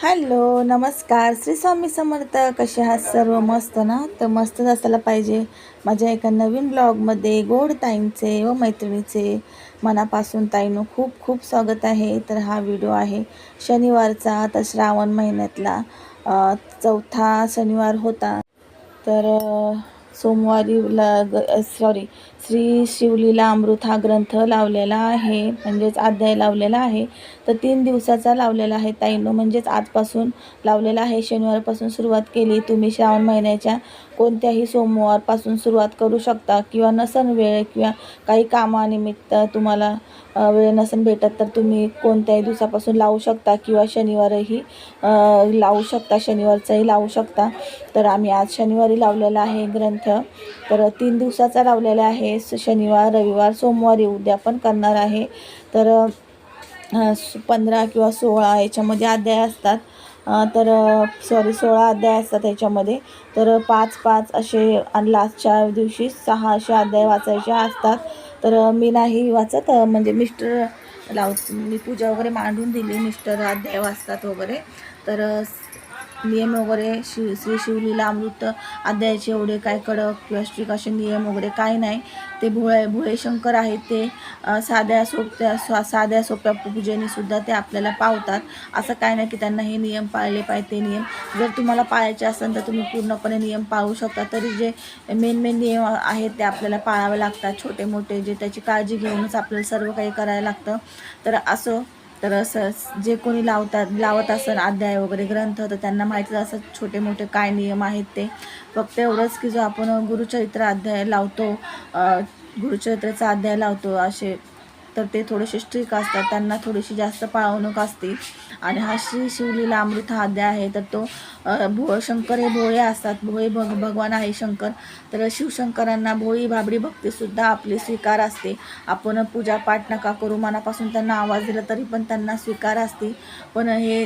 Hello नमस्कार. श्री स्वामी समर्थ कसे आहात सर्व? मस्त ना? तर मस्तच असायला पाहिजे. माझ्या एका नवीन ब्लॉगमध्ये गोड ताईंचे व मैत्रिणीचे मनापासून ताईनं खूप खूप स्वागत आहे. तर हा व्हिडिओ आहे शनिवारचा तर श्रावण महिन्यातला. चौथा शनिवार होता. तर सोमवारी ला सॉरी श्री शिवलीला अमृत हा ग्रंथ लावलेला आहे म्हणजेच अध्याय लावलेला आहे. तर तीन दिवसाचा लावलेला आहे ताईनो म्हणजेच आजपासून लावलेला आहे. शनिवारपासून सुरुवात केली. तुम्ही श्रावण महिन्याच्या कोणत्याही सोमवारपासून सुरुवात करू शकता किंवा नसन वेळ किंवा काही कामानिमित्त तुम्हाला वेळ नसेल भेटत तर तुम्ही कोणत्याही दिवसापासून लावू शकता किंवा शनिवारही लावू शकता शनिवारचाही लावू शकता. तर आम्ही आज शनिवारी लावलेला आहे ग्रंथ. तर तीन दिवसाचा लावलेला आहे. स- शनिवार रविवार सोमवारी उद्या पण करणार आहे. तर पंधरा किंवा सोळा याच्यामध्ये अध्याय असतात. तर सॉरी सोळा अध्याय असतात याच्यामध्ये. तर पाच पाच असे आणि लास्टच्या दिवशी सहा असे अध्याय वाचायचे असतात. तर मी नाही वाचत. म्हणजे मिस्टर लाव मी पूजा वगैरे मांडून दिली मिस्टर अध्याय वाचतात वगैरे. तर नियम वगैरे शिव श्री शिवलीला अमृत अध्यायाचे एवढे काय कडक किंवा स्ट्रिक असे नियम वगैरे काय नाही. ते भोळे भोळे शंकर आहेत ते साध्या सोप्या स्वा- साध्या सोप्या पूजेने सुद्धा ते आपल्याला पावतात. असं काय नाही की त्यांना हे नियम पाळले पाहिजे ते नियम. जर तुम्हाला पाळायचे असेल तर तुम्ही पूर्णपणे नियम पाळू शकता. तरी जे मेन मेन नियम आहेत ते आपल्याला पाळावे लागतात. छोटे मोठे जे त्याची काळजी घेऊनच आपल्याला सर्व काही करायला लागतं. तर असं तर असं जे कोणी लावतात लावत असेल अध्याय वगैरे ग्रंथ तर त्यांना माहितीच असं छोटे मोठे काय नियम आहेत ते. फक्त एवढंच की जो आपण गुरुचरित्र अध्याय लावतो गुरुचरित्राचा अध्याय लावतो असे तर ते थोडेसे स्ट्रिक असतात. त्यांना थोडीशी जास्त पाळवणूक असते. आणि हा श्री शिवलीला अमृत हा अध्याय आहे. तर तो भो शंकर हे भोळे असतात. भोळे भग भगवान आहे शंकर. तर शिवशंकरांना भोळी भाबडी भक्तीसुद्धा आपली स्वीकार असते. आपण पूजापाठ नका करू. मनापासून त्यांना आवाज दिला तरी पण त्यांना स्वीकार असते. पण हे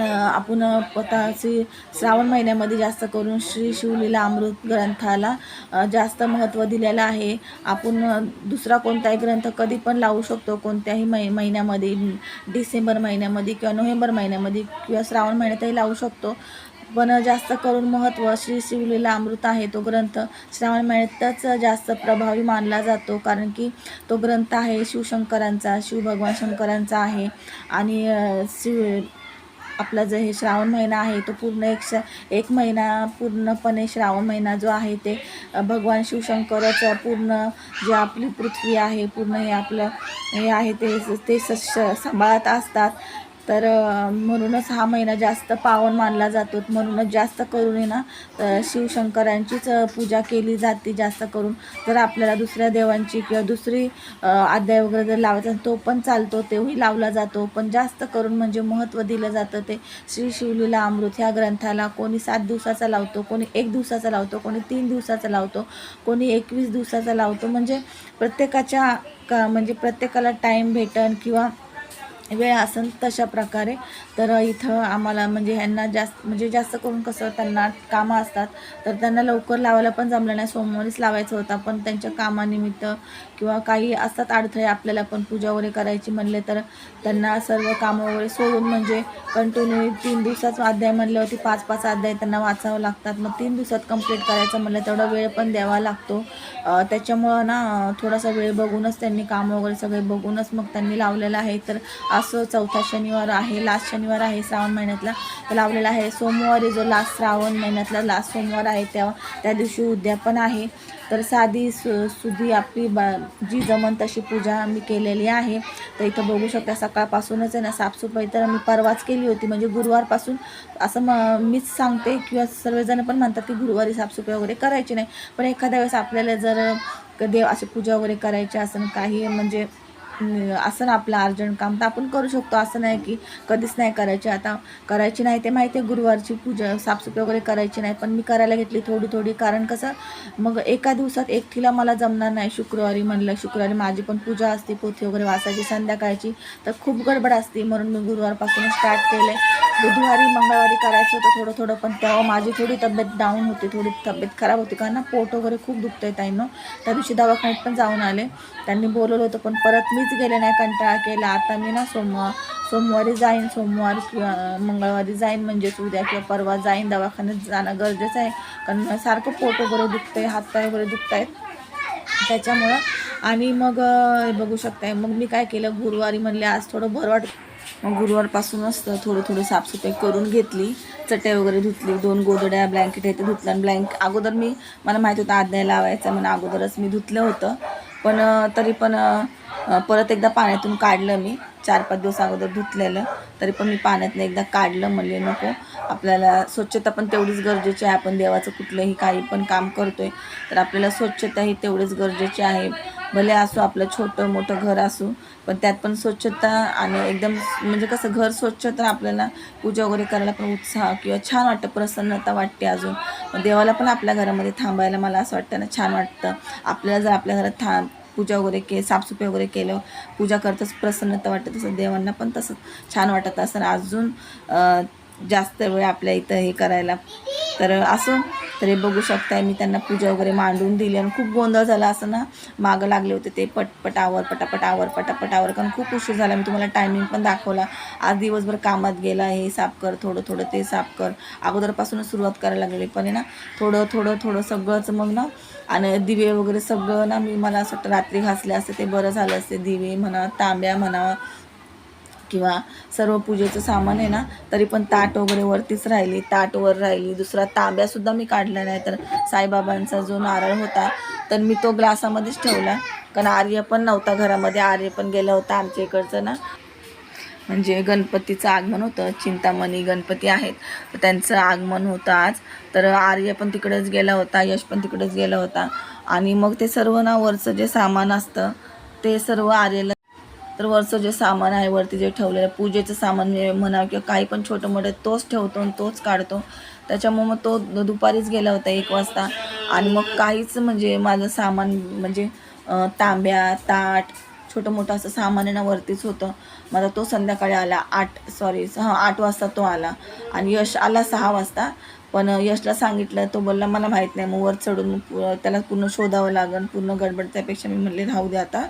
आपण आता श्री श्रावण महिन्यामध्ये जास्त करून श्री शिवलीला अमृत ग्रंथाला जास्त महत्त्व दिलेलं आहे. आपण दुसरा कोणताही ग्रंथ कधी पण लावू शकतो कोणत्याही मै महिन्यामध्ये डिसेंबर महिन्यामध्ये किंवा नोव्हेंबर महिन्यामध्ये किंवा श्रावण महिन्यातही लावू शकतो. पण जास्त करून महत्त्व श्री शिवलीला अमृत आहे. तो ग्रंथ श्रावण महिन्यातच जास्त प्रभावी मानला जातो कारण की तो ग्रंथ आहे शिवशंकरांचा शिवभगवान शंकरांचा आहे. आणि शिव आपला जो हे श्रावण महिना आहे तो पूर्ण एक श एक महिना पूर्णपणे श्रावण महिना जो आहे ते भगवान शिवशंकरच पूर्ण जे आपली पृथ्वी आहे पूर्ण हे आपलं हे आहे ते ते स सांभाळत असतात. तर म्हणूनच हा महिना जास्त पावन मानला जातो. म्हणूनच जास्त करून आहे ना शिवशंकरांचीच पूजा केली जाते जास्त करून. जर आपल्याला दुसऱ्या देवांची किंवा दुसरी आद्याय अध्याय वगैरे जर लावायचा असेल, तो पण चालतो तेही लावला जातो. पण जास्त करून म्हणजे महत्त्व दिलं जातं ते श्री शिवलीला अमृत ह्या ग्रंथाला. कोणी सात दिवसाचा लावतो कोणी एक दिवसाचा लावतो कोणी तीन दिवसाचा लावतो कोणी एकवीस दिवसाचा लावतो. म्हणजे प्रत्येकाच्या का म्हणजे प्रत्येकाला टाईम भेटन किंवा वेळ असेल तशा प्रकारे तर इथं आम्हाला म्हणजे ह्यांना जास्त म्हणजे जास्त करून कसं त्यांना कामं असतात तर त्यांना लवकर लावायला पण जमलं नाही. सोमवारीच लावायचं होता पण त्यांच्या कामानिमित्त किंवा काही असतात अडथळे आपल्याला पण पूजा वगैरे करायची म्हणले तर त्यांना सर्व कामं वगैरे सोडून म्हणजे कंटिन्यू तीन दिवसाच अध्याय म्हणल्यावरती पाच पाच अध्याय त्यांना वाचावं लागतात. मग तीन दिवसात कंप्लीट करायचं म्हणलं तेवढा वेळ पण द्यावा लागतो. त्याच्यामुळं ना थोडासा वेळ बघूनच त्यांनी कामं वगैरे सगळे बघूनच मग त्यांनी लावलेलं आहे. तर असं चौथा शनिवार आहे. लास्ट शनिवार आहे श्रावण महिन्यातला. तर लावलेला आहे. सोमवारी जो लास्ट श्रावण महिन्यातला लास्ट सोमवार आहे. तेव्हा त्या दिवशी उद्यापन आहे. तर साधी सु सुधी आपली बा जी जमन तशी पूजा मी केलेली आहे. तर इथं बघू शकता सकाळपासूनच आहे ना साफसफाई तर मी परवाच केली होती. म्हणजे गुरुवारपासून असं म मीच सांगते किंवा सर्वजण पण म्हणतात की गुरुवारी साफसफाई वगैरे करायची नाही. पण एखाद्या वेळेस आपल्याला जर देव अशी पूजा वगैरे करायची असं काही म्हणजे असं ना आपलं अर्जंट काम तर आपण करू शकतो. असं नाही की कधीच नाही करायची. आता करायची नाही ते माहिती आहे गुरुवारची पूजा साफसफाई वगैरे करायची नाही पण मी करायला घेतली थोडी थोडी. कारण कसं मग एका दिवसात एकटीला मला जमणार नाही शुक्रवारी म्हणलं शुक्रवारी माझी पण पूजा असते पोथी वगैरे वाचायची संध्याकाळची. तर खूप गडबड असते. म्हणून मी गुरुवारपासून स्टार्ट केलं आहे बुधवारी मंगळवारी करायचं होतं थोडं थोडं पण तेव्हा माझी थोडी तब्येत डाऊन होती थोडी तब्येत खराब होती. कारण ना पोट वगैरे खूप दुखतं आहे ताईनं. त्या दिवशी दवाखान्यात पण जाऊन आले. त्यांनी बोलवलं होतं पण परत मीच गेले नाही कंटाळा केला. आता मी ना सोमवार सोमवारी जाईन. सोमवार किंवा मंगळवारी जाईन म्हणजेच उद्या किंवा परवा जाईन. दवाखान्यात जाणं गरजेचं आहे. कारण सारखं पोट वगैरे दुखतं आहे हातपाय वगैरे दुखत आहेत त्याच्यामुळं आणि मग बघू शकताय. मग मी काय केलं? गुरुवारी म्हणले आज थोडं बरं वाटतं मग गुरुवारपासूनच थोडं थोडं साफसफाई करून घेतली. चटई वगैरे धुतली दोन गोदड्या ब्लँकेट आहे ते धुतलं. आणि ब्लँक अगोदर मी मला माहीत होतं आज्ञा लावायचं म्हणून अगोदरच मी धुतलं होतं. पण तरी पण परत एकदा पाण्यातून काढलं मी. चार पाच दिवस अगोदर धुतलेलं. तरी पण मी पाण्यातनं एकदा काढलं म्हणले नको. आपल्याला स्वच्छता पण तेवढीच गरजेची आहे. आपण देवाचं कुठलंही काही पण काम करतो आहे तर आपल्याला स्वच्छता ही तेवढीच गरजेची आहे. भले असो आपलं छोटं मोठं घर असू पण त्यात पण स्वच्छता आणि एकदम म्हणजे कसं घर स्वच्छ तर आपल्याला पूजा वगैरे करायला पण उत्साह किंवा छान वाटतं प्रसन्नता वाटते अजून. देवाला पण आपल्या घरामध्ये थांबायला मला असं वाटतं ना छान वाटतं. आपल्याला जर आपल्या घरात थांब पूजा वगैरे के साफसफाई वगैरे केलं पूजा करताच प्रसन्नता वाटतं तसं देवांना पण तसं छान वाटत असं. अजून जास्त वेळ आपल्या इथं हे करायला. तर असं तर हे बघू शकताय मी त्यांना पूजा वगैरे मांडून दिली आणि खूप गोंधळ झाला असं ना मागं लागले होते ते पटपटावर आवर पटापटावर पटापट आवर. कारण खूप उशीर झाला. मी तुम्हाला टायमिंग पण दाखवला. आज दिवसभर कामात गेला हे साफ कर थोडं थोडं ते साफ कर. अगोदरपासूनच सुरुवात करायला लागलेली पण आहे ना थोडं थोडं थोडं सगळंच मग ना आणि दिवे वगैरे सगळं ना मी मला असं रात्री घासले असते ते बरं झालं असते. दिवे म्हणा तांब्या म्हणा किंवा सर्व पूजेचं सामान आहे ना तरी पण ताट वगैरे वरतीच राहिली. ताट वर राहिली. दुसरा तांब्यासुद्धा मी काढला नाही. तर साईबाबांचा जो नारळ होता तर मी तो ग्लासामध्येच ठेवला. कारण आर्य पण नव्हता घरामध्ये. आर्य पण गेला होता आमच्या इकडचं ना. म्हणजे गणपतीचं आगमन होतं. चिंतामणी गणपती आहेत. तर त्यांचं आगमन होतं आज. तर आर्य पण तिकडेच गेला होता. यश पण तिकडेच गेला होता. आणि मग ते सर्व ना वरचं जे सामान असतं ते सर्व आर्यला तर वरचं जे सामान आहे वरती जे ठेवलेलं पूजेचं सामान म्हणजे म्हणा किंवा काही पण छोटं मोठं तोच ठेवतो आणि तोच काढतो. त्याच्यामुळं मग तो दुपारीच गेला होता एक वाजता. आणि मग काहीच म्हणजे माझं सामान म्हणजे तांब्या ताट छोटं मोठं असं सामान आहे ना वरतीच होतं. माझा तो संध्याकाळी आला आठ सॉरी हां आठ वाजता तो आला. आणि यश आला सहा वाजता. पण यशला सांगितलं तो बोलला मला माहीत नाही मग वर चढून पु- त्याला पूर्ण शोधावं लागेल पूर्ण गडबड त्यापेक्षा. मी म्हणले राहू दे आता.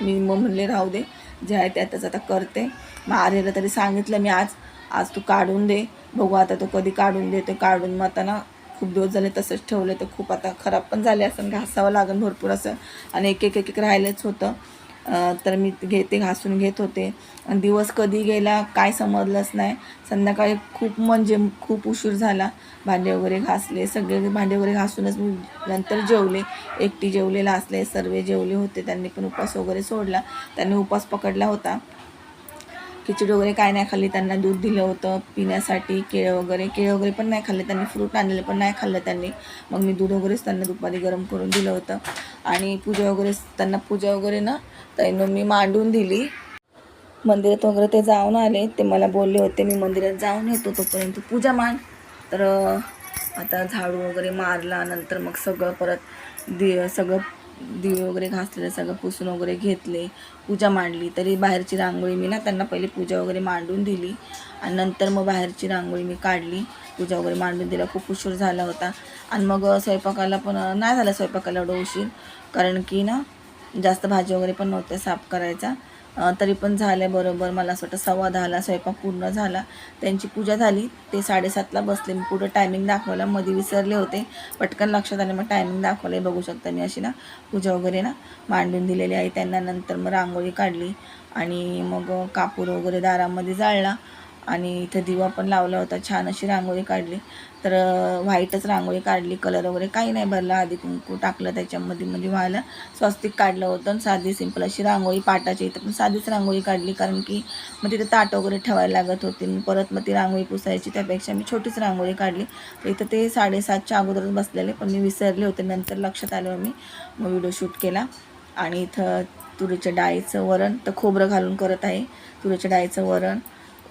मी मग म्हणले राहू दे जे आहे त्यातच आता करते. मग आर्यला तरी सांगितलं मी आज आज तू काढून दे बघू आता तो कधी काढून दे ते काढून मग आता ना खूप दिवस झाले तसंच ठेवलं तर खूप आता खराब पण झाले असं घासावं लागेल भरपूर असं. आणि एक एक एक एक राहिलंच होतं. तर मी घेते घासून घेत होते. आणि दिवस कधी गेला काय समजलंच नाही. संध्याकाळी खूप म्हणजे खूप उशीर झाला. भांडे वगैरे घासले. सगळे भांडे वगैरे घासूनच मी नंतर जेवले. एकटी जेवलेला असले सर्व जेवले होते. त्यांनी पण उपवास वगैरे सोडला. त्यांनी उपवास पकडला होता. खिचडी वगैरे काय नाही खाल्ली. त्यांना दूध दिलं होतं पिण्यासाठी केळं वगैरे. केळं वगैरे पण नाही खाल्ले. त्यांनी फ्रूट आणलेले पण नाही खाल्लं त्यांनी. मग मी दूध वगैरेच त्यांना दुपारी गरम करून दिलं होतं. आणि पूजा वगैरे त्यांना पूजा वगैरे ना त्यांना मी मांडून दिली. मंदिरात वगैरे ते जाऊन आले. ते मला बोलले होते मी मंदिरात जाऊन येतो तोपर्यंत पूजा मान तर आता झाडू वगैरे मारला. नंतर मग सगळं परत दि सगळं दिवे वगैरे घासलेले सगळं पुसून वगैरे घेतले पूजा मांडली. तरी बाहेरची रांगोळी मी ना त्यांना पहिली पूजा वगैरे मांडून दिली आणि नंतर मग बाहेरची रांगोळी मी काढली. पूजा वगैरे मांडून दिला. खूप उशीर झाला होता. आणि मग स्वयंपाकाला पण नाही झाला स्वयंपाकाला एवढं उशीर. कारण की ना जास्त भाजी वगैरे पण नव्हत्या साफ करायचा. तरी पण झाल्याबरोबर मला असं वाटतं सव्वा दहाला स्वयंपाक पूर्ण झाला. त्यांची पूजा झाली. ते साडेसातला बसले. मी पुढं टायमिंग दाखवला मध्ये विसरले होते. पटकन लक्षात आले मग टायमिंग दाखवलं बघू शकता मी अशी ना पूजा वगैरे ना मांडून दिलेली आहे. त्यांना नंतर मग रांगोळी काढली आणि मग कापूर वगैरे दारामध्ये जाळला. आणि इथं दिवा पण लावला होता. छान अशी रांगोळी काढली. तर व्हाईटच रांगोळी काढली. कलर वगैरे काही नाही भरला. आधी कुंकू टाकलं त्याच्यामध्ये म्हणजे व्हायला स्वस्तिक काढलं होतं आणि साधी सिंपल अशी रांगोळी पाटाची इथं पण साधीच रांगोळी काढली. कारण की मग तिथे ताट वगैरे ठेवायला लागत होती. परत मग ती रांगोळी पुसायची. त्यापेक्षा मी छोटीच रांगोळी काढली. तर इथं ते साडेसातच्या अगोदरच बसलेले पण मी विसरले होते. नंतर लक्षात आलं मी. मग व्हिडिओ शूट केला. आणि इथं तुरीच्या डाळीचं वरण तर खोबरं घालून करत आहे. तुरीच्या डाळीचं वरण.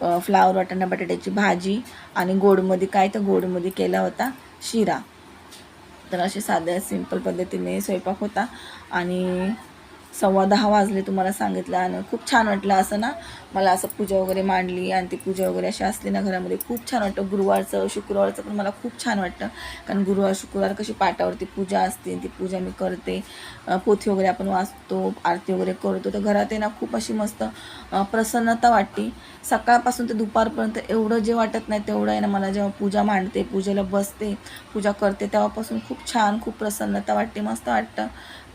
फ्लावर वाटाणा बटाट्याची भाजी आणि गोडमध्ये काय तर गोडमध्ये केला होता? शिरा. तर असे साध्या सिंपल पद्धतीने स्वयंपाक होता. आणि सव्वा दहा वाजले तुम्हाला सांगितलं आणि खूप छान वाटलं असं ना. मला असं पूजा वगैरे मांडली आणि ती पूजा वगैरे अशी असली ना घरामध्ये खूप छान वाटतं. गुरुवारचं शुक्रवारचं पण मला खूप छान वाटतं. कारण गुरुवार शुक्रवार कशी पाटावरती पूजा असते ती पूजा मी करते. पोथी वगैरे आपण वाचतो आरती वगैरे करतो. तर घरात आहे ना खूप अशी मस्त प्रसन्नता वाटते. सकाळपासून ते दुपारपर्यंत एवढं जे वाटत नाही तेवढं आहे ना मला जेव्हा पूजा मांडते पूजेला बसते पूजा करते तेव्हापासून खूप छान खूप प्रसन्नता वाटते. मस्त वाटतं.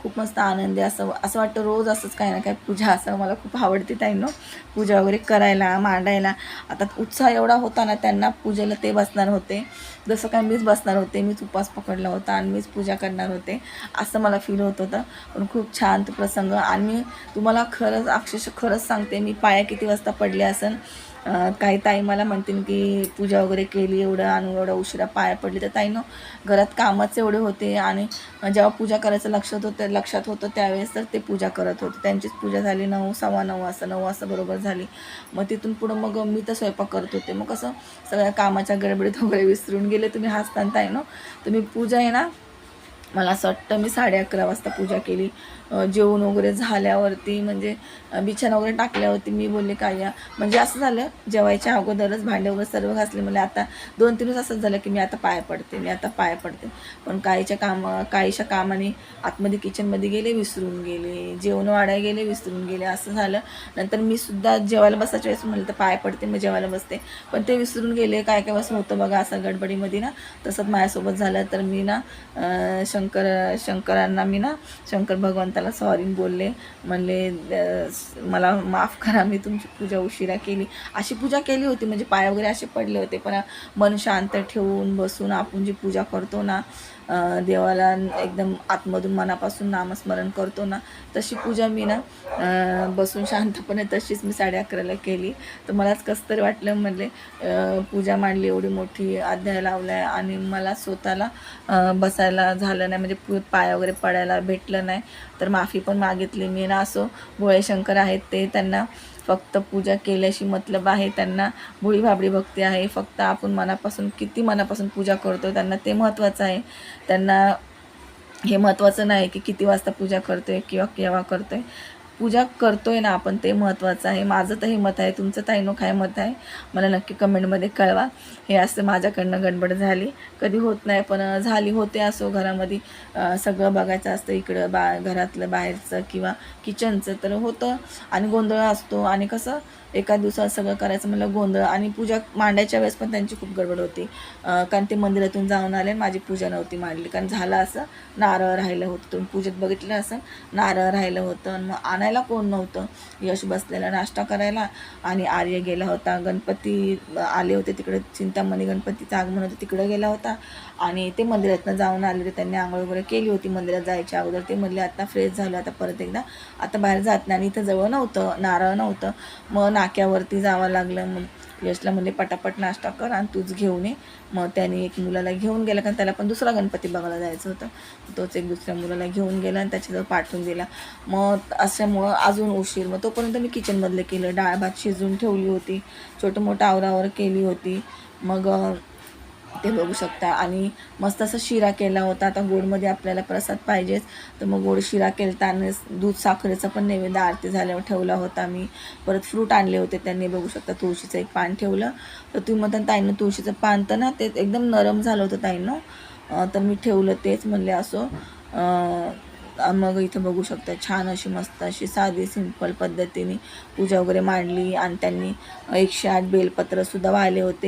खूप मस्त आनंदी असं असं वाटतं रोज असंच काही ना काही पूजा असं मला खूप आवडते ताईंनो. पूजा वगैरे करायला मांडायला. आता उत्साह एवढा होता ना त्यांना पूजेला ते बसणार होते. जसं काय मीच बसणार होते मीच उपवास पकडला होता आणि मीच पूजा करणार होते. असं मला फील होत होतं. पण खूप छान प्रसंग. आणि मी तुम्हाला खरंच अक्षरशः खरंच सांगते मी पाया किती वाजता पडले असेल काही ताई मला म्हणतील की पूजा वगैरे केली एवढं आणि एवढं उशिरा पाया पडली. तर ताईनं घरात कामच एवढे होते आणि जेव्हा पूजा करायचं लक्षात होतं लक्षात होतं त्यावेळेस तर ते पूजा करत होते. त्यांचीच पूजा झाली नऊ सव्वा नऊ वाजता नऊ वाजता बरोबर झाली. मग तिथून पुढं मग मी तर स्वयंपाक करत होते. मग कसं सगळ्या कामाच्या गडबडीत वगैरे विसरून गेले तुम्ही हसताना ताई ना तुम्ही पूजा आहे ना मला असं वाटतं मी साडे अकरा वाजता पूजा केली. जेवण वगैरे झाल्यावरती म्हणजे बिछाना वगैरे टाकल्यावरती मी बोलले काय. या म्हणजे असं झालं जेवायच्या अगोदरच भांडे वगैरे सर्व घासले. मला आता दोन तीन दिवस असंच झालं की मी आता पाय पडते मी आता पाय पडते. पण काहीच्या काम काहीच्या कामाने आतमध्ये किचनमध्ये गेले विसरून गेले. जेवण वाढायला गेले विसरून गेले. असं झालं. नंतर मी सुद्धा जेवायला बसायच्या वेळेस म्हणलं तर पाय पडते मग जेवायला बसते. पण ते विसरून गेले. काय काय बसून होतं बघा असं गडबडीमध्ये ना तसंच माझ्यासोबत झालं. तर मी ना शंकर शंकरांना मी ना शंकर भगवंताला सॉरी बोलले. म्हणले मला माफ करा मी तुमची पूजा उशिरा केली. अशी पूजा केली होती म्हणजे पाय वगैरे असे पडले होते. पण मन शांत ठेवून बसून आपण जी पूजा करतो ना देवाला एकदम आतमधून मनापासून नामस्मरण करतो ना तशी पूजा मी ना बसून शांतपणे तशीच मी साडे अकराला केली. तर मलाच कसं तरी वाटलं म्हणले पूजा मांडली एवढी मोठी अध्याय लावलाय आणि मला स्वतःला बसायला झालं नाही म्हणजे पाया पाय वगैरे पडायला भेटलं नाही. तर माफी पण मागितली मी ना असो भोळे शंकर आहेत ते त्यांना फक्त पूजा केल्याशी मतलब आहे त्यांना भोळी भाबडी भक्ती आहे. फक्त आपण मनापासून किती मनापासून पूजा करतो त्यांना ते महत्त्वाचं आहे. त्यांना हे महत्त्वाचं नाही की किती वाजता पूजा करतोय किंवा केव्हा करतोय. पूजा करतोय ना आपण ते महत्त्वाचं आहे. माझं तर हे मत आहे तुमचं ताईनो काय मत आहे. मला नक्की कमेंटमध्ये कळवा. हे असं माझ्याकडनं गडबड झाली. कधी होत नाही पण झाली होते असो घरामध्ये. सगळं बघायचं असतं इकडं बा घरातलं बाहेरचं किंवा किचनचं तर होतं. आणि गोंधळ असतो. आणि कसं एका दिवसात सगळं करायचं म्हणलं गोंधळ. आणि पूजा मांडायच्या वेळेस पण त्यांची खूप गडबड होती. कारण ते मंदिरातून जाऊन आले आणि माझी पूजा नव्हती मांडली. कारण झालं असं नारळ राहिलं होतं. तुम्ही पूजेत बघितलं असं नारळ राहिलं होतं. आणि मग आणायला कोण नव्हतं? यश बसलेला नाश्ता करायला. आणि आर्य गेला होता. गणपती आले होते तिकडे. चिंतामणी गणपतीचं आगमन होतं तिकडे गेला होता. आणि ते मंदिरातनं जाऊन आले होते. त्यांनी आंघोळ वगैरे केली होती मंदिरात जायच्या अगोदर. ते म्हणले आता फ्रेश झालं. आता परत एकदा आता बाहेर जात नाही. आणि इथं जवळ नव्हतं नारळ नव्हतं. मग नाक्यावरती जावं लागलं. मग यशला म्हणले पटापट नाश्ता कर आणि तूच घेऊन ये. मग त्याने एक मुलाला घेऊन गेला कारण त्याला पण दुसरा गणपती बघायला जायचं होतं. तोच एक दुसऱ्या मुलाला घेऊन गेला आणि त्याच्याजवळ पाठवून दिला. मग असल्यामुळं अजून उशीर. मग तोपर्यंत मी किचनमधलं केलं. डाळ भात शिजवून ठेवली होती. छोटं मोठं आवरावर केली होती. मग ते बघू शकता. आणि मस्त असं शिरा केला होता. आता गोडमध्ये आपल्याला प्रसाद पाहिजेच. तर मग गोड शिरा केलता दूध साखरेचा पण नैवेद्य आरती झाल्यावर ठेवला होता मी. परत फ्रूट आणले होते त्यांनी. बघू शकता तुळशीचं एक पान ठेवलं. तर तुम्ही म्हणता ताईनं तुळशीचं पान तर ना ते एकदम नरम झालं होतं ताईनं. तर मी ठेवलं तेच म्हणले असो. मग इथं बघू शकता छान अशी मस्त अशी साधी सिंपल पद्धतीने पूजा वगैरे मांडली. आणि त्यांनी एकशे आठ बेलपत्रसुद्धा वाहिले होते.